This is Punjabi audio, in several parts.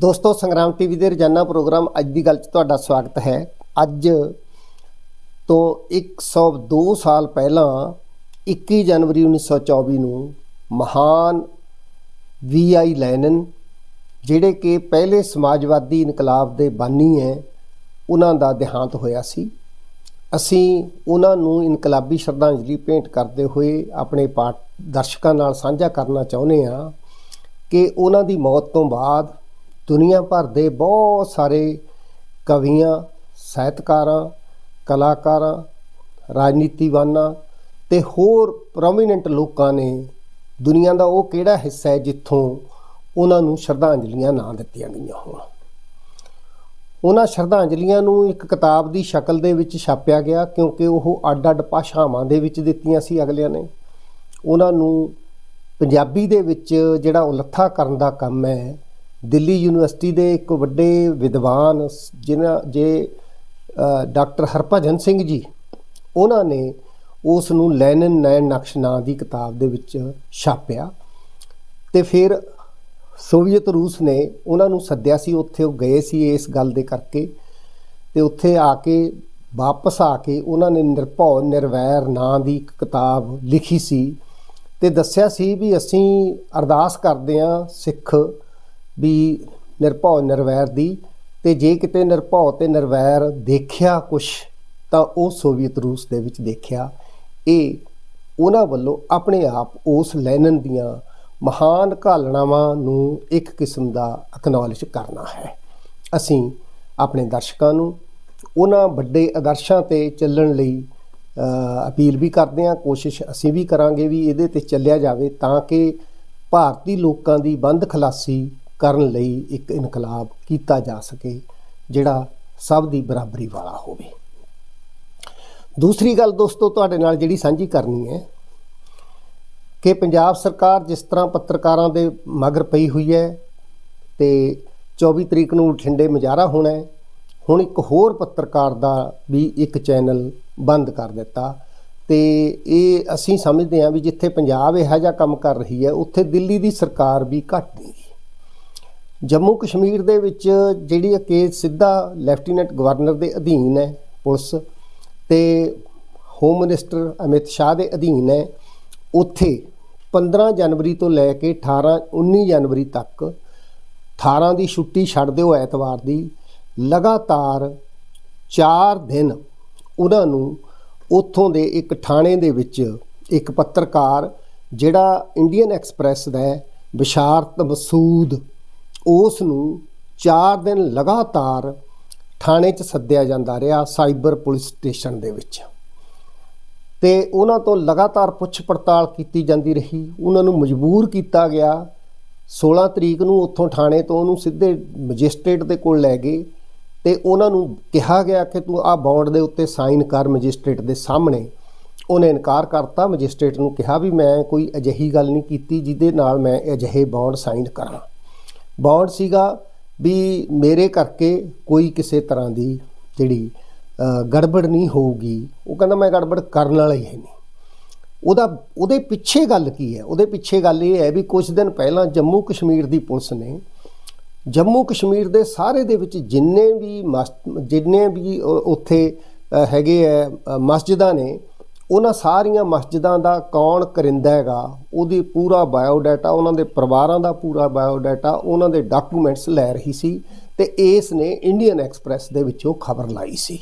ਦੋਸਤੋ, ਸੰਗਰਾਮ ਟੀਵੀ ਦੇ ਰੋਜ਼ਾਨਾ ਪ੍ਰੋਗਰਾਮ ਅੱਜ ਦੀ ਗੱਲ 'ਚ ਤੁਹਾਡਾ ਸਵਾਗਤ ਹੈ। ਅੱਜ ਤੋਂ 102 ਸਾਲ ਪਹਿਲਾਂ 21 ਜਨਵਰੀ 1924 ਨੂੰ ਮਹਾਨ ਵੀ ਆਈ ਲੈਨਨ, ਜਿਹੜੇ ਕਿ ਪਹਿਲੇ ਸਮਾਜਵਾਦੀ ਇਨਕਲਾਬ ਦੇ ਬਾਨੀ ਹੈ, ਉਹਨਾਂ ਦਾ ਦੇਹਾਂਤ ਹੋਇਆ ਸੀ। ਅਸੀਂ ਉਹਨਾਂ ਨੂੰ ਇਨਕਲਾਬੀ ਸ਼ਰਧਾਂਜਲੀ ਭੇਂਟ ਕਰਦੇ ਹੋਏ ਆਪਣੇ ਪਾਠ ਦਰਸ਼ਕਾਂ ਨਾਲ ਸਾਂਝਾ ਕਰਨਾ ਚਾਹੁੰਦੇ ਹਾਂ ਕਿ ਉਹਨਾਂ ਦੀ ਮੌਤ ਤੋਂ ਬਾਅਦ ਦੁਨੀਆ ਭਰ ਦੇ ਬਹੁਤ ਸਾਰੇ ਕਵੀਆਂ, ਸਾਹਿਤਕਾਰਾਂ, ਕਲਾਕਾਰਾਂ, ਰਾਜਨੀਤੀਵਾਨਾਂ ਤੇ ਹੋਰ ਪ੍ਰੋਮੀਨੈਂਟ ਲੋਕਾਂ ਨੇ ਦੁਨੀਆ ਦਾ ਉਹ ਕਿਹੜਾ ਹਿੱਸਾ ਹੈ ਜਿੱਥੋਂ ਉਹਨਾਂ ਨੂੰ ਸ਼ਰਧਾਂਜਲੀਆਂ ਨਾ ਦਿੱਤੀਆਂ ਗਈਆਂ ਹੋਣ। ਉਹਨਾਂ ਸ਼ਰਧਾਂਜਲੀਆਂ ਨੂੰ ਇੱਕ ਕਿਤਾਬ ਦੀ ਸ਼ਕਲ ਦੇ ਵਿੱਚ ਛਾਪਿਆ ਗਿਆ ਕਿਉਂਕਿ ਉਹ ਅੱਡ-ਅੱਡ ਭਾਸ਼ਾਵਾਂ ਦੇ ਵਿੱਚ ਦਿੱਤੀਆਂ ਸੀ ਅਗਲਿਆਂ ਨੇ। ਉਹਨਾਂ ਨੂੰ ਪੰਜਾਬੀ ਦੇ ਵਿੱਚ ਜਿਹੜਾ ਉਲੱਥਾ ਕਰਨ ਦਾ ਕੰਮ ਹੈ ਦਿੱਲੀ ਯੂਨੀਵਰਸਿਟੀ ਦੇ ਇੱਕ ਵੱਡੇ ਵਿਦਵਾਨ ਜਿਨ੍ਹਾਂ, ਜੇ ਡਾਕਟਰ ਹਰਭਜਨ ਸਿੰਘ ਜੀ, ਉਹਨਾਂ ਨੇ ਉਸ ਨੂੰ ਲੈਨਨ ਨੈਣ ਨਕਸ਼ ਨਾਂ ਦੀ ਕਿਤਾਬ ਦੇ ਵਿੱਚ ਛਾਪਿਆ ਤੇ ਫਿਰ ਸੋਵੀਅਤ ਰੂਸ ਨੇ ਉਹਨਾਂ ਨੂੰ ਸੱਦਿਆ ਸੀ, ਉੱਥੇ ਉਹ ਗਏ ਸੀ ਇਸ ਗੱਲ ਦੇ ਕਰਕੇ ਤੇ ਉੱਥੇ ਆ ਕੇ ਵਾਪਸ ਆ ਕੇ ਉਹਨਾਂ ਨੇ ਨਿਰਭਉ, ਨਿਰਵੈਰ ਨਾਂ ਦੀ ਇੱਕ ਕਿਤਾਬ ਲਿਖੀ ਸੀ ਤੇ ਦੱਸਿਆ ਸੀ ਵੀ ਅਸੀਂ ਅਰਦਾਸ ਕਰਦੇ ਹਾਂ ਸਿੱਖ ਵੀ ਨਿਰਭਉ ਨਿਰਵੈਰ ਦੀ ਤੇ ਜੇ ਕਿਤੇ ਨਿਰਭਉ ਤੇ ਨਿਰਵੈਰ ਦੇਖਿਆ ਕੁਛ, ਤਾਂ ਉਹ ਸੋਵੀਅਤ ਰੂਸ ਦੇ ਵਿੱਚ ਦੇਖਿਆ। ਇਹ ਉਹਨਾਂ ਵੱਲੋਂ ਆਪਣੇ ਆਪ ਉਸ ਲੈਨਨ ਦੀਆਂ ਮਹਾਨ ਘਾਲਣਾਵਾਂ ਨੂੰ ਇੱਕ ਕਿਸਮ ਦਾ ਅਕਨੌਲਜ ਕਰਨਾ ਹੈ। ਅਸੀਂ ਆਪਣੇ ਦਰਸ਼ਕਾਂ ਨੂੰ ਉਹਨਾਂ ਵੱਡੇ ਆਦਰਸ਼ਾਂ ਤੇ ਚੱਲਣ ਲਈ ਅਪੀਲ ਵੀ ਕਰਦੇ ਹਾਂ, ਕੋਸ਼ਿਸ਼ ਅਸੀਂ ਵੀ ਕਰਾਂਗੇ ਵੀ ਇਹਦੇ ਤੇ ਚੱਲਿਆ ਜਾਵੇ ਤਾਂ ਕਿ ਭਾਰਤੀ ਲੋਕਾਂ ਦੀ ਬੰਦ ਖਲਾਸੀ ਕਰਨ ਲਈ ਇੱਕ ਇਨਕਲਾਬ ਕੀਤਾ ਜਾ ਸਕੇ, ਜਿਹੜਾ ਸਭ ਦੀ ਬਰਾਬਰੀ ਵਾਲਾ ਹੋਵੇ। ਦੂਸਰੀ ਗੱਲ ਦੋਸਤੋ, ਤੁਹਾਡੇ ਨਾਲ ਜਿਹੜੀ ਸਾਂਝੀ ਕਰਨੀ ਹੈ ਕਿ ਪੰਜਾਬ ਸਰਕਾਰ ਜਿਸ ਤਰ੍ਹਾਂ ਪੱਤਰਕਾਰਾਂ ਦੇ ਮਗਰ ਪਈ ਹੋਈ ਹੈ ਤੇ 24 ਤਰੀਕ ਨੂੰ ਠੰਡੇ ਮੁਜ਼ਾਹਰਾ ਹੋਣਾ ਹੈ, ਹੁਣ ਇੱਕ ਹੋਰ ਪੱਤਰਕਾਰ ਦਾ ਵੀ ਇੱਕ ਚੈਨਲ ਬੰਦ ਕਰ ਦਿੱਤਾ। ਤੇ ਇਹ ਅਸੀਂ ਸਮਝਦੇ ਹਾਂ ਵੀ ਜਿੱਥੇ ਪੰਜਾਬ ਇਹੋ ਜਿਹਾ ਕੰਮ ਕਰ ਰਹੀ ਹੈ, ਉੱਥੇ ਦਿੱਲੀ ਦੀ ਸਰਕਾਰ ਵੀ ਘੱਟ ਨਹੀਂ। ਜੰਮੂ ਕਸ਼ਮੀਰ ਦੇ ਵਿੱਚ ਜਿਹੜੀ ਇਹ ਕੇਸ ਸਿੱਧਾ ਲੈਫਟੀਨੈਂਟ ਗਵਰਨਰ ਦੇ ਅਧੀਨ ਹੈ, ਪੁਲਿਸ ਤੇ ਹੋਮ ਮਿਨਿਸਟਰ ਅਮਿਤ ਸ਼ਾਹ ਦੇ ਅਧੀਨ ਹੈ, ਉੱਥੇ 15 ਜਨਵਰੀ ਤੋਂ ਲੈ ਕੇ 18 19 ਜਨਵਰੀ ਤੱਕ 18 ਦੀ ਛੁੱਟੀ ਛੱਡ ਦਿਓ ਐਤਵਾਰ ਦੀ, ਲਗਾਤਾਰ 4 ਦਿਨ ਉਹਨਾਂ ਨੂੰ ਉੱਥੋਂ ਦੇ ਇੱਕ ਥਾਣੇ ਦੇ ਵਿੱਚ ਇੱਕ ਪੱਤਰਕਾਰ ਜਿਹੜਾ ਇੰਡੀਅਨ ਐਕਸਪ੍ਰੈਸ ਦਾ ਵਿਸ਼ਾਰਤ ਮਸੂਦ ਉਸ ਨੂੰ 4 ਦਿਨ ਲਗਾਤਾਰ ਥਾਣੇ 'ਚ ਸੱਦਿਆ ਜਾਂਦਾ ਰਿਹਾ ਸਾਈਬਰ ਪੁਲਿਸ ਸਟੇਸ਼ਨ ਦੇ ਵਿੱਚ। ਤੇ ਉਹਨਾਂ ਤੋਂ ਲਗਾਤਾਰ ਪੁੱਛ ਪੜਤਾਲ ਕੀਤੀ ਜਾਂਦੀ ਰਹੀ। ਉਹਨਾਂ ਨੂੰ ਮਜਬੂਰ ਕੀਤਾ ਗਿਆ। 16 ਤਰੀਕ ਨੂੰ ਉੱਥੋਂ ਥਾਣੇ ਤੋਂ ਉਹਨੂੰ ਸਿੱਧੇ ਮੈਜਿਸਟ੍ਰੇਟ ਦੇ ਕੋਲ ਲੈ ਗਏ ਤੇ ਉਹਨਾਂ ਨੂੰ ਕਿਹਾ ਗਿਆ ਕਿ ਤੂੰ ਆਹ ਬੌਂਡ ਦੇ ਉੱਤੇ ਸਾਈਨ ਕਰ ਮੈਜਿਸਟ੍ਰੇਟ ਦੇ ਸਾਹਮਣੇ। ਉਹਨੇ ਇਨਕਾਰ ਕਰਤਾ। ਮੈਜਿਸਟ੍ਰੇਟ ਨੂੰ ਕਿਹਾ ਵੀ ਮੈਂ ਕੋਈ ਅਜਿਹੀ ਗੱਲ ਨਹੀਂ ਕੀਤੀ ਜਿਹਦੇ ਨਾਲ ਮੈਂ ਅਜਿਹੇ ਬੌਂਡ ਸਾਈਨ ਕਰਾਂ। ਬੌਂਡ ਸੀਗਾ ਵੀ ਮੇਰੇ ਕਰਕੇ ਕੋਈ ਕਿਸੇ ਤਰ੍ਹਾਂ ਦੀ ਜਿਹੜੀ ਗੜਬੜ ਨਹੀਂ ਹੋਊਗੀ। ਉਹ ਕਹਿੰਦਾ, ਮੈਂ ਗੜਬੜ ਕਰਨ ਵਾਲਾ ਹੀ ਹੈ ਨਹੀਂ। ਉਹਦਾ, ਉਹਦੇ ਪਿੱਛੇ ਗੱਲ ਕੀ ਹੈ? ਉਹਦੇ ਪਿੱਛੇ ਗੱਲ ਇਹ ਹੈ ਵੀ ਕੁਝ ਦਿਨ ਪਹਿਲਾਂ ਜੰਮੂ ਕਸ਼ਮੀਰ ਦੀ ਪੁਲਿਸ ਨੇ, ਜੰਮੂ ਕਸ਼ਮੀਰ ਦੇ ਸਾਰੇ ਦੇ ਵਿੱਚ ਜਿੰਨੇ ਵੀ ਮਸ- ਜਿੰਨੇ ਵੀ ਉੱਥੇ ਹੈਗੇ ਹੈ ਮਸਜਿਦਾਂ ਨੇ ਉਹਨਾਂ ਸਾਰੀਆਂ ਮਸਜਿਦਾਂ ਦਾ ਕੌਣ ਕਰਿੰਦਾ ਹੈਗਾ, ਉਹਦੀ ਪੂਰਾ ਬਾਇਓਡਾਟਾ, ਉਹਨਾਂ ਦੇ ਪਰਿਵਾਰਾਂ ਦਾ ਪੂਰਾ ਬਾਇਓਡਾਟਾ, ਉਹਨਾਂ ਦੇ ਡਾਕੂਮੈਂਟਸ ਲੈ ਰਹੀ ਸੀ ਤੇ ਇਸ ਨੇ ਇੰਡੀਅਨ ਐਕਸਪ੍ਰੈਸ ਦੇ ਵਿੱਚੋਂ ਖਬਰ ਲਾਈ ਸੀ।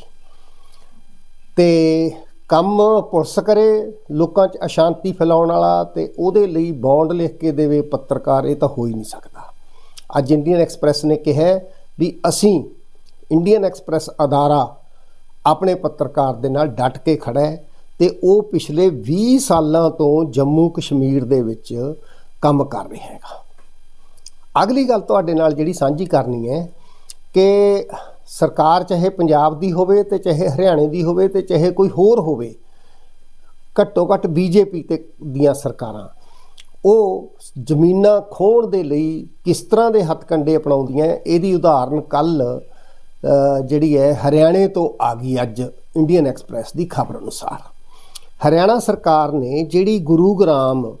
ਤੇ ਕੰਮ ਪੁਲਿਸ ਕਰੇ, ਲੋਕਾਂ 'ਚ ਅਸ਼ਾਂਤੀ ਫੈਲਾਉਣ ਵਾਲਾ ਤੇ ਉਹਦੇ ਲਈ ਬੌਂਡ ਲਿਖ ਕੇ ਦੇਵੇ ਪੱਤਰਕਾਰ, ਇਹ ਤਾਂ ਹੋ ਹੀ ਨਹੀਂ ਸਕਦਾ। ਅੱਜ ਇੰਡੀਅਨ ਐਕਸਪ੍ਰੈਸ ਨੇ ਕਿਹਾ ਵੀ ਅਸੀਂ ਇੰਡੀਅਨ ਐਕਸਪ੍ਰੈਸ ਅਦਾਰਾ ਆਪਣੇ ਪੱਤਰਕਾਰ ਦੇ ਨਾਲ ਡਟ ਕੇ ਖੜਾ ਹੈ। ਤੇ ਉਹ ਪਿਛਲੇ 20 ਸਾਲਾਂ ਤੋਂ ਜੰਮੂ ਕਸ਼ਮੀਰ ਦੇ ਵਿੱਚ ਕੰਮ ਕਰ ਰਿਹਾ ਹੈਗਾ। ਅਗਲੀ ਗੱਲ ਤੁਹਾਡੇ ਨਾਲ ਜਿਹੜੀ ਸਾਂਝੀ ਕਰਨੀ ਹੈ ਕਿ ਸਰਕਾਰ ਚਾਹੇ ਪੰਜਾਬ ਦੀ ਹੋਵੇ ਤੇ ਚਾਹੇ ਹਰਿਆਣੇ ਦੀ ਹੋਵੇ ਤੇ ਚਾਹੇ ਕੋਈ ਹੋਰ ਹੋਵੇ ਘੱਟੋ ਘੱਟ ਬੀਜੇਪੀ ਤੇ ਦੀਆਂ ਸਰਕਾਰਾਂ, ਉਹ ਜ਼ਮੀਨਾਂ ਖੋਣ ਦੇ ਲਈ ਕਿਸ ਤਰ੍ਹਾਂ ਦੇ ਹੱਥਕੰਡੇ ਅਪਣਾਉਂਦੀਆਂ ਇਹਦੀ ਉਦਾਹਰਨ ਕੱਲ ਜਿਹੜੀ ਹੈ ਹਰਿਆਣੇ ਤੋਂ ਆ ਗਈ ਅੱਜ ਇੰਡੀਅਨ ਐਕਸਪ੍ਰੈਸ ਦੀ ਖਬਰ ਅਨੁਸਾਰ। ਹਰਿਆਣਾ ਸਰਕਾਰ ਨੇ ਜਿਹੜੀ ਗੁਰੂਗ੍ਰਾਮ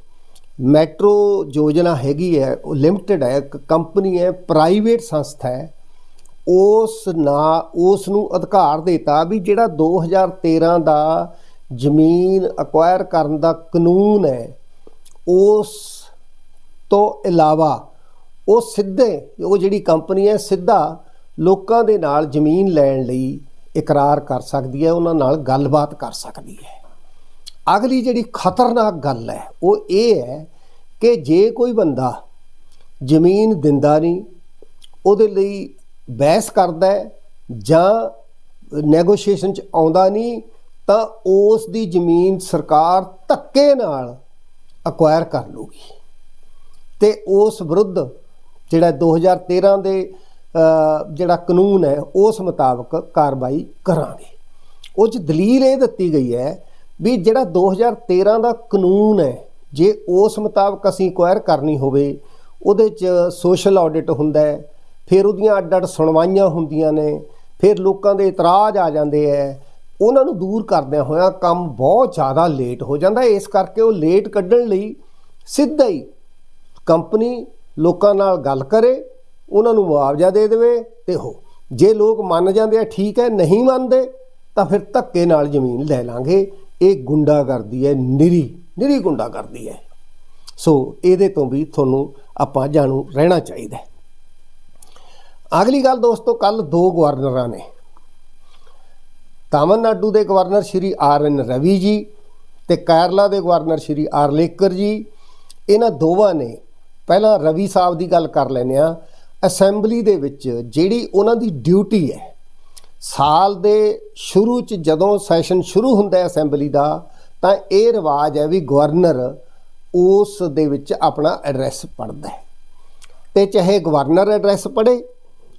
ਮੈਟਰੋ ਯੋਜਨਾ ਹੈਗੀ ਹੈ, ਉਹ ਲਿਮਟਿਡ ਹੈ, ਇੱਕ ਕੰਪਨੀ ਹੈ, ਪ੍ਰਾਈਵੇਟ ਸੰਸਥਾ ਹੈ, ਉਸ ਨਾ, ਉਸ ਨੂੰ ਅਧਿਕਾਰ ਦਿੱਤਾ ਵੀ ਜਿਹੜਾ 2013 ਦਾ ਜ਼ਮੀਨ ਅਕਵਾਇਰ ਕਰਨ ਦਾ ਕਾਨੂੰਨ ਹੈ, ਉਸ ਤੋਂ ਇਲਾਵਾ ਉਹ ਸਿੱਧੇ, ਉਹ ਜਿਹੜੀ ਕੰਪਨੀ ਹੈ, ਸਿੱਧਾ ਲੋਕਾਂ ਦੇ ਨਾਲ ਜ਼ਮੀਨ ਲੈਣ ਲਈ ਇਕਰਾਰ ਕਰ ਸਕਦੀ ਹੈ, ਉਹਨਾਂ ਨਾਲ ਗੱਲਬਾਤ ਕਰ ਸਕਦੀ ਹੈ। ਅਗਲੀ ਜਿਹੜੀ ਖਤਰਨਾਕ ਗੱਲ ਹੈ, ਉਹ ਇਹ ਹੈ ਕਿ ਜੇ ਕੋਈ ਬੰਦਾ ਜ਼ਮੀਨ ਦਿੰਦਾ ਨਹੀਂ, ਉਹਦੇ ਲਈ ਬਹਿਸ ਕਰਦਾ ਹੈ ਜਾਂ ਨੈਗੋਸ਼ੀਏਸ਼ਨ ਚ ਆਉਂਦਾ ਨਹੀਂ, ਤਾਂ ਉਸ ਦੀ ਜ਼ਮੀਨ ਸਰਕਾਰ ਧੱਕੇ ਨਾਲ ਅਕਵਾਇਰ ਕਰ ਲੂਗੀ। ਤੇ ਉਸ ਵਿਰੁੱਧ ਜਿਹੜਾ 2013 ਦੇ ਜਿਹੜਾ ਕਾਨੂੰਨ ਹੈ, ਉਸ ਮੁਤਾਬਕ ਕਾਰਵਾਈ ਕਰਾਂਗੇ। ਉਹ 'ਚ ਦਲੀਲ ਇਹ ਦਿੱਤੀ ਗਈ ਹੈ ਵੀ ਜਿਹੜਾ 2013 ਦਾ ਕਾਨੂੰਨ ਹੈ, ਜੇ ਉਸ ਮੁਤਾਬਕ ਅਸੀਂ ਅਕਵਾਇਰ ਕਰਨੀ ਹੋਵੇ, ਉਹਦੇ 'ਚ ਸੋਸ਼ਲ ਆਡਿਟ ਹੁੰਦਾ ਹੈ, ਫਿਰ ਉਹਦੀਆਂ ਅੱਡ-ਅੱਡ ਸੁਣਵਾਈਆਂ ਹੁੰਦੀਆਂ ਨੇ, ਫਿਰ ਲੋਕਾਂ ਦੇ ਇਤਰਾਜ਼ ਆ ਜਾਂਦੇ ਹੈ, ਉਹਨਾਂ ਨੂੰ ਦੂਰ ਕਰਦਿਆਂ ਹੋਇਆਂ ਕੰਮ ਬਹੁਤ ਜ਼ਿਆਦਾ ਲੇਟ ਹੋ ਜਾਂਦਾ ਇਸ ਕਰਕੇ ਉਹ ਲੇਟ ਕੱਢਣ ਲਈ ਸਿੱਧਾ ਹੀ ਕੰਪਨੀ ਲੋਕਾਂ ਨਾਲ ਗੱਲ ਕਰੇ, ਉਹਨਾਂ ਨੂੰ ਮੁਆਵਜ਼ਾ ਦੇ ਦੇਵੇ ਤੇ ਹੋ। ਜੇ ਲੋਕ ਮੰਨ ਜਾਂਦੇ ਆ, ਠੀਕ ਹੈ, ਨਹੀਂ ਮੰਨਦੇ, ਤਾਂ ਫਿਰ ਧੱਕੇ ਨਾਲ ਜ਼ਮੀਨ ਲੈ ਲਾਂਗੇ। ਇਹ ਗੁੰਡਾ ਕਰਦੀ ਹੈ, ਨਿਰੀ ਨਿਰੀ ਗੁੰਡਾ ਕਰਦੀ ਹੈ। ਸੋ ਇਹਦੇ ਤੋਂ ਵੀ ਤੁਹਾਨੂੰ ਆਪਾਂ ਜਾਣੂ ਰਹਿਣਾ ਚਾਹੀਦਾ ਅਗਲੀ ਗੱਲ ਦੋਸਤੋ ਕੱਲ ਦੋ ਗਵਰਨਰਾਂ ਨੇ। ਤਾਮਿਲਨਾਡੂ ਦੇ governor Shri R N Ravi ji ਤੇ ਕੇਰਲਾ ਦੇ ਗਵਰਨਰ ਸ਼੍ਰੀ ਆਰਲੇਕਰ ਜੀ। ਇਹਨਾਂ ਦੋਵਾਂ ਨੇ ਪਹਿਲਾਂ ਰਵੀ ਸਾਹਿਬ ਦੀ ਗੱਲ ਕਰ ਲੈਨੇ ਆ ਅਸੈਂਬਲੀ ਦੇ ਵਿੱਚ ਜਿਹੜੀ ਉਹਨਾਂ ਦੀ ਡਿਊਟੀ ਹੈ ਸਾਲ ਦੇ ਸ਼ੁਰੂ ਚ ਜਦੋਂ ਸੈਸ਼ਨ ਸ਼ੁਰੂ ਹੁੰਦਾ ਹੈ ਅਸੈਂਬਲੀ ਦਾ, ਤਾਂ ਇਹ ਰਿਵਾਜ ਹੈ ਵੀ ਗਵਰਨਰ ਉਸ ਦੇ ਵਿੱਚ ਆਪਣਾ ਐਡਰੈਸ ਪੜ੍ਹਦਾ ਹੈ। ਤੇ ਚਾਹੇ ਗਵਰਨਰ ਐਡਰੈਸ ਪੜ੍ਹੇ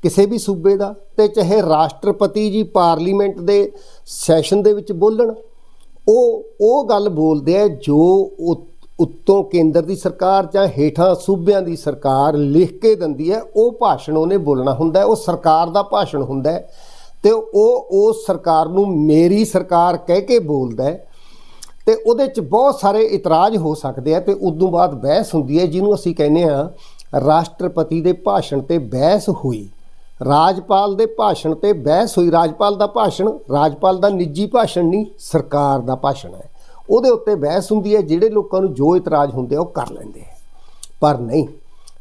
ਕਿਸੇ ਵੀ ਸੂਬੇ ਦਾ, ਤੇ ਚਾਹੇ ਰਾਸ਼ਟਰਪਤੀ ਜੀ ਪਾਰਲੀਮੈਂਟ ਦੇ ਸੈਸ਼ਨ ਦੇ ਵਿੱਚ ਬੋਲਣ, ਉਹ ਉਹ ਗੱਲ ਬੋਲਦੇ ਆ ਜੋ ਉੱਤੋਂ ਕੇਂਦਰ ਦੀ ਸਰਕਾਰ ਜਾਂ ਹੇਠਾਂ ਸੂਬਿਆਂ ਦੀ ਸਰਕਾਰ ਲਿਖ ਕੇ ਦਿੰਦੀ ਹੈ, ਉਹ ਭਾਸ਼ਣ ਉਹਨੇ ਬੋਲਣਾ ਹੁੰਦਾ ਉਹ ਸਰਕਾਰ ਦਾ ਭਾਸ਼ਣ ਹੁੰਦਾ ਹੈ। ਤੇ ਉਹ ਉਸ ਸਰਕਾਰ ਨੂੰ ਮੇਰੀ ਸਰਕਾਰ ਕਹਿ ਕੇ ਬੋਲਦਾ ਹੈ ਤੇ ਉਹਦੇ ਚ ਬਹੁਤ ਸਾਰੇ ਇਤਰਾਜ਼ ਹੋ ਸਕਦੇ ਆ ਤੇ ਉਦੋਂ ਬਾਅਦ ਬਹਿਸ ਹੁੰਦੀ ਹੈ, ਜਿਹਨੂੰ ਅਸੀਂ ਕਹਿੰਦੇ ਆ ਰਾਸ਼ਟਰਪਤੀ ਦੇ ਭਾਸ਼ਣ ਤੇ ਬਹਿਸ ਹੋਈ। ਰਾਜਪਾਲ ਦੇ ਭਾਸ਼ਣ ਤੇ ਬਹਿਸ ਹੋਈ। ਰਾਜਪਾਲ ਦਾ ਭਾਸ਼ਣ, ਰਾਜਪਾਲ ਦਾ ਨਿੱਜੀ ਭਾਸ਼ਣ ਨਹੀਂ, ਸਰਕਾਰ ਦਾ ਭਾਸ਼ਣ ਹੈ। ਉਹਦੇ ਉੱਤੇ ਬਹਿਸ ਹੁੰਦੀ ਹੈ, ਜਿਹੜੇ ਲੋਕਾਂ ਨੂੰ ਜੋ ਇਤਰਾਜ਼ ਹੁੰਦੇ ਆ ਉਹ ਕਰ ਲੈਂਦੇ ਆ। ਪਰ ਨਹੀਂ,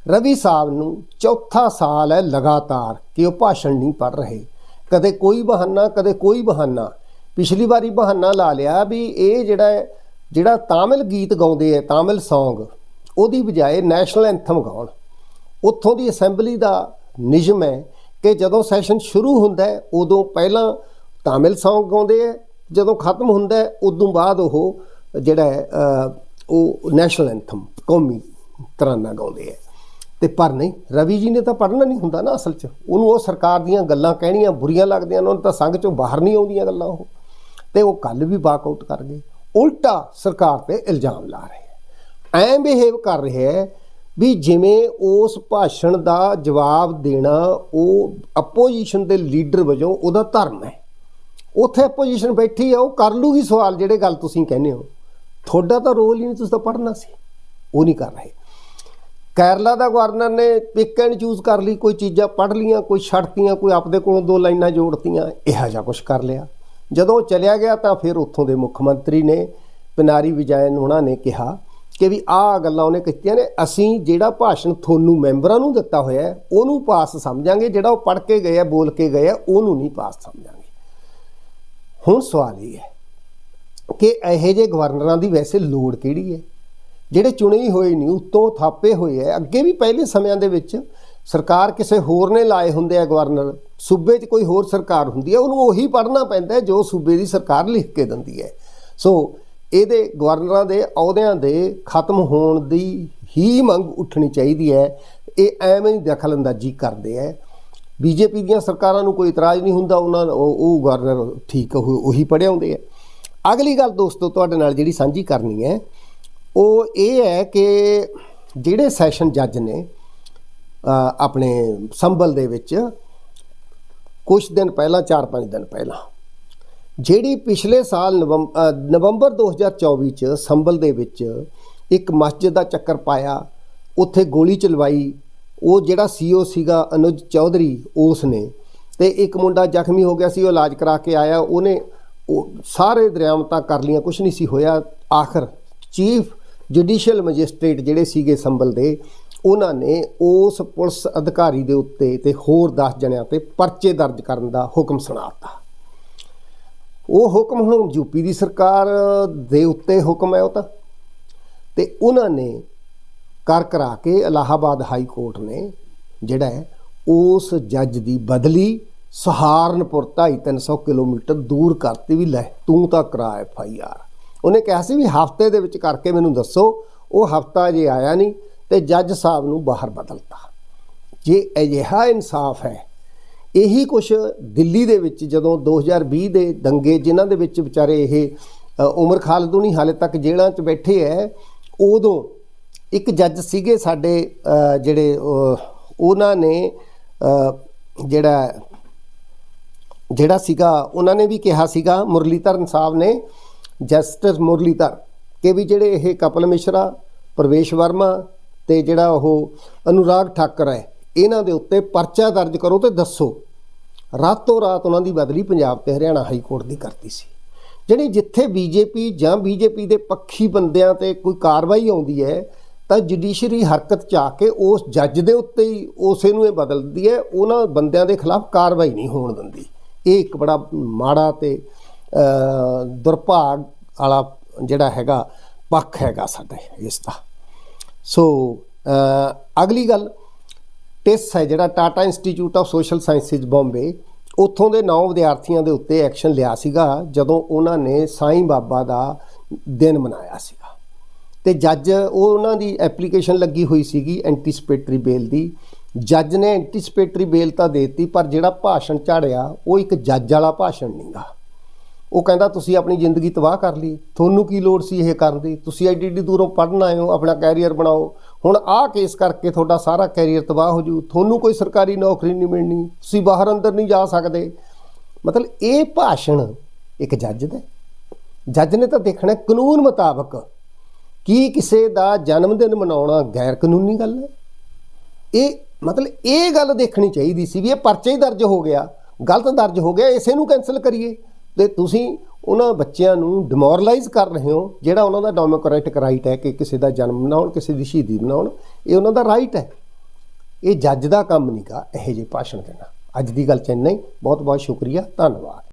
ਰਵੀ ਸਾਹਿਬ ਨੂੰ ਚੌਥਾ ਸਾਲ ਹੈ ਲਗਾਤਾਰ ਕਿ ਉਹ ਭਾਸ਼ਣ ਨਹੀਂ ਪੜ ਰਹੇ। ਕਦੇ ਕੋਈ ਬਹਾਨਾ, ਕਦੇ ਕੋਈ ਬਹਾਨਾ। ਪਿਛਲੀ ਵਾਰੀ ਬਹਾਨਾ ਲਾ ਲਿਆ ਵੀ ਇਹ ਜਿਹੜਾ ਜਿਹੜਾ ਤਾਮਿਲ ਗੀਤ ਗਾਉਂਦੇ ਆ, ਤਾਮਿਲ Song, ਉਹਦੀ ਬਜਾਏ ਨੈਸ਼ਨਲ ਐਂਥਮ ਗਾਉਣ। ਉੱਥੋਂ ਦੀ ਅਸੈਂਬਲੀ ਦਾ ਨਿਯਮ ਹੈ ਕਿ ਜਦੋਂ ਸੈਸ਼ਨ ਸ਼ੁਰੂ ਹੁੰਦਾ ਹੈ, ਉਦੋਂ ਪਹਿਲਾਂ ਤਾਮਿਲ Song ਗਾਉਂਦੇ ਆ, ਜਦੋਂ ਖਤਮ ਹੁੰਦਾ ਹੈ, ਉਦੋਂ ਬਾਅਦ ਉਹ ਜਿਹੜਾ ਉਹ ਨੈਸ਼ਨਲ ਐਂਥਮ ਕੌਮੀ ਤਰਾਨਾ ਗਾਉਂਦੇ ਆ। ਤੇ ਪਰ ਨਹੀਂ, ਰਵੀ ਜੀ ਨੇ ਤਾਂ ਪੜ੍ਹਨਾ ਨਹੀਂ ਹੁੰਦਾ ਨਾ ਅਸਲ 'ਚ। ਉਹਨੂੰ ਉਹ ਸਰਕਾਰ ਦੀਆਂ ਗੱਲਾਂ ਕਹਿਣੀਆਂ ਬੁਰੀਆਂ ਲੱਗਦੀਆਂ ਉਹਨਾਂ ਨੂੰ ਤਾਂ ਸੰਗ 'ਚੋਂ ਬਾਹਰ ਨਹੀਂ ਆਉਂਦੀਆਂ ਗੱਲਾਂ ਉਹ। ਤੇ ਉਹ ਕੱਲ ਵੀ ਵਾਕਆਊਟ ਕਰ ਗਏ। ਉਲਟਾ ਸਰਕਾਰ ਤੇ ਇਲਜ਼ਾਮ ਲਾ ਰਹੇ ਹੈ। ਐਂ ਬਿਹੇਵ ਕਰ ਰਿਹਾ ਹੈ ਵੀ ਜਿਵੇਂ ਉਸ ਭਾਸ਼ਣ ਦਾ ਜਵਾਬ ਦੇਣਾ ਉਹ ਆਪੋਜੀਸ਼ਨ ਦੇ ਲੀਡਰ ਵਜੋਂ ਉਹਦਾ ਧਰਮ ਹੈ। ਉੱਥੇ ਆਪੋਜੀਸ਼ਨ ਬੈਠੀ ਆ, ਉਹ ਕਰ ਲੂਗੀ ਸਵਾਲ ਜਿਹੜੇ ਗੱਲ ਤੁਸੀਂ ਕਹਿੰਦੇ ਹੋ। ਤੁਹਾਡਾ ਤਾਂ ਰੋਲ ਹੀ ਨਹੀਂ ਤੁਸੀਂ ਤਾਂ ਪੜ੍ਹਨਾ ਸੀ। ਉਹ ਨਹੀਂ ਕਰ ਰਹੇ। ਕੇਰਲਾ ਦਾ ਗਵਰਨਰ ਨੇ ਪਿਕ ਐਂਡ ਚੂਜ਼ ਕਰ ਲਈ, ਕੋਈ ਚੀਜ਼ਾਂ ਪੜ੍ਹ ਲੀਆਂ ਕੋਈ ਛੱਡਤੀਆਂ ਕੋਈ ਆਪਦੇ ਕੋਲੋਂ ਦੋ ਲਾਈਨਾਂ ਜੋੜਤੀਆਂ ਇਹੋ ਜਿਹਾ ਕੁਝ ਕਰ ਲਿਆ। ਜਦੋਂ ਉਹ ਚਲਿਆ ਗਿਆ ਤਾਂ ਫਿਰ ਉੱਥੋਂ ਦੇ ਮੁੱਖ ਮੰਤਰੀ ਨੇ ਪਿਨਾਰੀ ਵਿਜੈਨ ਉਹਨਾਂ ਨੇ ਕਿਹਾ ਕਿ ਵੀ ਆਹ ਗੱਲਾਂ ਉਹਨੇ ਕੀਤੀਆਂ ਨੇ, ਅਸੀਂ ਜਿਹੜਾ ਭਾਸ਼ਣ ਤੁਹਾਨੂੰ ਮੈਂਬਰਾਂ ਨੂੰ ਦਿੱਤਾ ਹੋਇਆ ਉਹਨੂੰ ਪਾਸ ਸਮਝਾਂਗੇ, ਜਿਹੜਾ ਉਹ ਪੜ੍ਹ ਕੇ ਗਏ ਆ ਬੋਲ ਕੇ ਗਏ ਆ ਉਹਨੂੰ ਨਹੀਂ ਪਾਸ ਸਮਝਾਂਗੇ। ਹੁਣ ਸਵਾਲ ਇਹ ਹੈ ਕਿ ਇਹੋ ਜਿਹੇ ਗਵਰਨਰਾਂ ਦੀ ਵੈਸੇ ਲੋੜ ਕਿਹੜੀ ਹੈ? ਜਿਹੜੇ ਚੁਣੇ ਹੋਏ ਨਹੀਂ, ਉੱਤੋਂ ਥਾਪੇ ਹੋਏ ਐ। ਅੱਗੇ ਵੀ ਪਹਿਲੇ ਸਮਿਆਂ ਦੇ ਵਿੱਚ ਸਰਕਾਰ ਕਿਸੇ ਹੋਰ ਨੇ ਲਾਏ ਹੁੰਦੇ ਆ ਗਵਰਨਰ। ਸੂਬੇ 'ਚ ਕੋਈ ਹੋਰ ਸਰਕਾਰ ਹੁੰਦੀ ਹੈ ਉਹਨੂੰ ਉਹੀ ਪੜ੍ਹਨਾ ਪੈਂਦਾ ਜੋ ਸੂਬੇ ਦੀ ਸਰਕਾਰ ਲਿਖ ਕੇ ਦਿੰਦੀ ਹੈ ਸੋ ਇਹਦੇ ਗਵਰਨਰਾਂ ਦੇ ਅਹੁਦਿਆਂ ਦੇ ਖਤਮ ਹੋਣ ਦੀ ਹੀ ਮੰਗ ਉੱਠਣੀ ਚਾਹੀਦੀ ਹੈ ਇਹ ਐਵੇਂ ਹੀ ਦਖਲਅੰਦਾਜ਼ੀ ਕਰਦੇ ਐ। ਬੀਜੇਪੀ ਦੀਆਂ ਸਰਕਾਰਾਂ ਨੂੰ ਕੋਈ ਇਤਰਾਜ਼ ਨਹੀਂ ਹੁੰਦਾ, ਉਹਨਾਂ ਉਹ ਉਹ ਗਵਰਨਰ ਠੀਕ ਉਹੀ ਪੜ੍ਹੇ ਹੁੰਦੇ ਆ ਅਗਲੀ ਗੱਲ ਦੋਸਤੋ, ਤੁਹਾਡੇ ਨਾਲ ਜਿਹੜੀ ਸਾਂਝੀ ਕਰਨੀ ਹੈ ਉਹ ਇਹ ਹੈ ਕਿ ਜਿਹੜੇ ਸੈਸ਼ਨ ਜੱਜ ਨੇ ਆਪਣੇ ਸੰਭਲ ਦੇ ਵਿੱਚ ਕੁਝ ਦਿਨ ਪਹਿਲਾਂ 4-5 ਦਿਨ ਪਹਿਲਾਂ ਜਿਹੜੀ ਪਿਛਲੇ ਸਾਲ ਨਵੰਬ- ਅ, ਨਵੰਬਰ 2024 ਚ ਸੰਭਲ ਦੇ ਵਿੱਚ ਇੱਕ ਮਸਜਿਦ ਦਾ ਚੱਕਰ ਪਾਇਆ ਉੱਥੇ ਗੋਲੀ ਚਲਵਾਈ ਉਹ ਜਿਹੜਾ ਸੀਓ ਸੀਗਾ ਅਨੁਜ ਚੌਧਰੀ ਉਸ ਨੇ ਤੇ ਇੱਕ ਮੁੰਡਾ ਜ਼ਖਮੀ ਹੋ ਗਿਆ ਸੀ ਉਹ ਇਲਾਜ ਕਰਾ ਕੇ ਆਇਆ ਉਹਨੇ ਉਹ ਸਾਰੇ ਦਰਿਆਵਤਾਂ ਕਰ ਲੀਆਂ ਕੁਝ ਨਹੀਂ ਸੀ ਹੋਇਆ ਆਖਰ ਚੀਫ ਜੁਡੀਸ਼ੀਅਲ ਮੈਜਿਸਟ੍ਰੇਟ ਜਿਹੜੇ ਸੀਗੇ ਸੰਭਲ ਦੇ, ਉਹਨਾਂ ਨੇ ਉਸ ਪੁਲਿਸ ਅਧਿਕਾਰੀ ਦੇ ਉੱਤੇ ਤੇ ਹੋਰ 10 ਜਣਿਆਂ ਤੇ ਪਰਚੇ ਦਰਜ ਕਰਨ ਦਾ ਹੁਕਮ ਸੁਣਾਤਾ। ਉਹ ਹੁਕਮ ਹੁਣ ਯੂਪੀ ਦੀ ਸਰਕਾਰ ਦੇ ਉੱਤੇ ਹੁਕਮ ਹੈ ਉਹ ਤਾਂ। ਤੇ ਉਹਨਾਂ ਨੇ ਕਰ ਕਰਾ ਕੇ ਇਲਾਹਾਬਾਦ ਹਾਈ ਕੋਰਟ ਨੇ ਜਿਹੜਾ ਹੈ, ਉਸ ਜੱਜ ਦੀ ਬਦਲੀ ਸਹਾਰਨਪੁਰ 250 ਕਿਲੋਮੀਟਰ ਦੂਰ ਕਰਤੀ ਵੀ ਲੈ, ਤੂੰ ਤਾਂ ਕਰਾ ਐਫ ਆਈ ਆਰ। ਉਹਨੇ ਕਿਹਾ ਸੀ ਵੀ ਹਫ਼ਤੇ ਦੇ ਵਿੱਚ ਕਰਕੇ ਮੈਨੂੰ ਦੱਸੋ ਉਹ ਹਫਤਾ ਜੇ ਆਇਆ ਨਹੀਂ ਤੇ ਜੱਜ ਸਾਹਿਬ ਨੂੰ ਬਾਹਰ ਬਦਲਤਾ। ਜੇ ਅਜਿਹਾ ਇਨਸਾਫ ਹੈ ਇਹੀ ਕੁਝ ਦਿੱਲੀ ਦੇ ਵਿੱਚ ਜਦੋਂ 2020 ਦੇ ਦੰਗੇ ਜਿਨ੍ਹਾਂ ਦੇ ਵਿੱਚ ਵਿਚਾਰੇ ਇਹ ਅ, ਉਮਰ ਖਾਲਦੂਨੀ ਹਾਲੇ ਤੱਕ ਜੇਲ੍ਹਾਂ 'ਚ ਬੈਠੇ ਐ ਉਦੋਂ ਇੱਕ ਜੱਜ ਸੀਗੇ ਸਾਡੇ ਜਿਹੜੇ ਉਹਨਾਂ ਨੇ ਜਿਹੜਾ ਜਿਹੜਾ ਸੀਗਾ ਉਹਨਾਂ ਨੇ ਵੀ ਕਿਹਾ ਸੀਗਾ ਮੁਰਲੀਧਰਨ ਸਾਹਿਬ ਨੇ ਜਸਟਿਸ ਮੁਰਲੀਧਰ, ਕਿ ਵੀ ਜਿਹੜੇ ਇਹ ਕਪਲ ਮਿਸ਼ਰਾ, ਪ੍ਰਵੇਸ਼ ਵਰਮਾ ਤੇ ਜਿਹੜਾ ਉਹ ਅਨੁਰਾਗ ਠਾਕਰ ਹੈ, ਇਹਨਾਂ ਦੇ ਉੱਤੇ ਪਰਚਾ ਦਰਜ ਕਰੋ ਤੇ ਦੱਸੋ। ਰਾਤੋਂ ਰਾਤ ਉਹਨਾਂ ਦੀ ਬਦਲੀ ਪੰਜਾਬ ਤੇ ਹਰਿਆਣਾ ਹਾਈ ਕੋਰਟ ਦੀ ਕਰਤੀ ਸੀ। ਜਿਹੜੀ ਜਿੱਥੇ ਬੀਜੇਪੀ ਜਾਂ ਬੀਜੇਪੀ ਦੇ ਪੱਖੀ ਬੰਦਿਆਂ ਤੇ ਕੋਈ ਕਾਰਵਾਈ ਆਉਂਦੀ ਹੈ, ਤਾਂ ਜੁਡੀਸ਼ਰੀ ਹਰਕਤ ਚ ਆ ਕੇ ਉਸ ਜੱਜ ਦੇ ਉੱਤੇ ਹੀ ਉਸੇ ਨੂੰ ਇਹ ਬਦਲਦੀ ਹੈ, ਉਹਨਾਂ ਬੰਦਿਆਂ ਦੇ ਖਿਲਾਫ ਕਾਰਵਾਈ ਨਹੀਂ ਹੋਣ ਦਿੰਦੀ। ਇਹ ਇੱਕ ਬੜਾ ਮਾੜਾ ਤੇ ਦੁਰਭਾਗ ਵਾਲਾ ਜਿਹੜਾ ਹੈਗਾ, ਪੱਖ ਹੈਗਾ ਸਾਡੇ, ਇਸ ਦਾ। ਸੋ ਅਗਲੀ ਗੱਲ ਟਿਸ ਹੈ ਜਿਹੜਾ Tata Institute of Social Sciences Bombay ਉੱਥੋਂ ਦੇ 9 ਵਿਦਿਆਰਥੀਆਂ ਦੇ ਉੱਤੇ ਐਕਸ਼ਨ ਲਿਆ ਸੀਗਾ, ਜਦੋਂ ਉਹਨਾਂ ਨੇ ਸਾਈਂ ਬਾਬਾ ਦਾ ਦਿਨ ਮਨਾਇਆ ਸੀਗਾ। ਤੇ ਜੱਜ, ਉਹ ਉਹਨਾਂ ਦੀ ਐਪਲੀਕੇਸ਼ਨ ਲੱਗੀ ਹੋਈ ਸੀਗੀ ਐਂਟੀਸਪੇਟਰੀ ਬੇਲ ਦੀ। ਜੱਜ ਨੇ ਐਂਟੀਸਪੇਟਰੀ ਬੇਲ ਤਾਂ ਦੇਤੀ, ਪਰ ਜਿਹੜਾ ਭਾਸ਼ਣ ਝਾੜਿਆ, ਉਹ ਇੱਕ ਜੱਜ ਵਾਲਾ ਭਾਸ਼ਣ ਨਹੀਂਗਾ ਉਹ ਕਹਿੰਦਾ, ਤੁਸੀਂ ਆਪਣੀ ਜ਼ਿੰਦਗੀ ਤਬਾਹ ਕਰ ਲਈ। ਤੁਹਾਨੂੰ ਕੀ ਲੋੜ ਸੀ ਇਹ ਕਰਨ ਦੀ? ਤੁਸੀਂ ਐਡੀ ਐਡੀ ਦੂਰੋਂ ਪੜ੍ਹਨ ਆਏ ਹੋ, ਆਪਣਾ ਕੈਰੀਅਰ ਬਣਾਓ। ਹੁਣ ਆਹ ਕੇਸ ਕਰਕੇ ਤੁਹਾਡਾ ਸਾਰਾ ਕੈਰੀਅਰ ਤਬਾਹ ਹੋ ਜੂ। ਤੁਹਾਨੂੰ ਕੋਈ ਸਰਕਾਰੀ ਨੌਕਰੀ ਨਹੀਂ ਮਿਲਣੀ। ਤੁਸੀਂ ਬਾਹਰ ਅੰਦਰ ਨਹੀਂ ਜਾ ਸਕਦੇ। ਮਤਲਬ ਇਹ ਭਾਸ਼ਣ ਇੱਕ ਜੱਜ ਦਾ ਜੱਜ ਨੇ ਤਾਂ ਦੇਖਣਾ ਕਾਨੂੰਨ ਮੁਤਾਬਕ ਕੀ ਕਿਸੇ ਦਾ ਜਨਮ ਦਿਨ ਮਨਾਉਣਾ ਗੈਰ ਕਾਨੂੰਨੀ ਗੱਲ ਹੈ। ਇਹ ਮਤਲਬ ਇਹ ਗੱਲ ਦੇਖਣੀ ਚਾਹੀਦੀ ਸੀ ਵੀ ਇਹ ਪਰਚੇ ਹੀ ਦਰਜ ਹੋ ਗਿਆ। ਗਲਤ ਦਰਜ ਹੋ ਗਿਆ, ਇਸੇ ਨੂੰ ਕੈਨਸਲ ਕਰੀਏ। ਤੇ ਤੁਸੀਂ ਉਹਨਾਂ ਬੱਚਿਆਂ ਨੂੰ ਡਿਮੋਰਲਾਈਜ਼ ਕਰ ਰਹੇ ਹੋ, ਜਿਹੜਾ ਉਹਨਾਂ ਦਾ ਡੈਮੋਕ੍ਰੈਟਿਕ ਰਾਈਟ ਹੈ ਕਿ ਕਿਸੇ ਦਾ ਜਨਮ ਮਨਾਉਣ, ਕਿਸੇ ਦੀ ਸ਼ਹੀਦੀ ਮਨਾਉਣ, ਇਹ ਉਹਨਾਂ ਦਾ ਰਾਈਟ ਹੈ। ਇਹ ਜੱਜ ਦਾ ਕੰਮ ਨਹੀਂਗਾ ਇਹੋ ਜਿਹੇ ਭਾਸ਼ਣ ਦੇਣਾ। ਅੱਜ ਦੀ ਗੱਲ ਚ ਇੰਨਾ ਹੀ। ਬਹੁਤ ਬਹੁਤ ਸ਼ੁਕਰੀਆ। ਧੰਨਵਾਦ।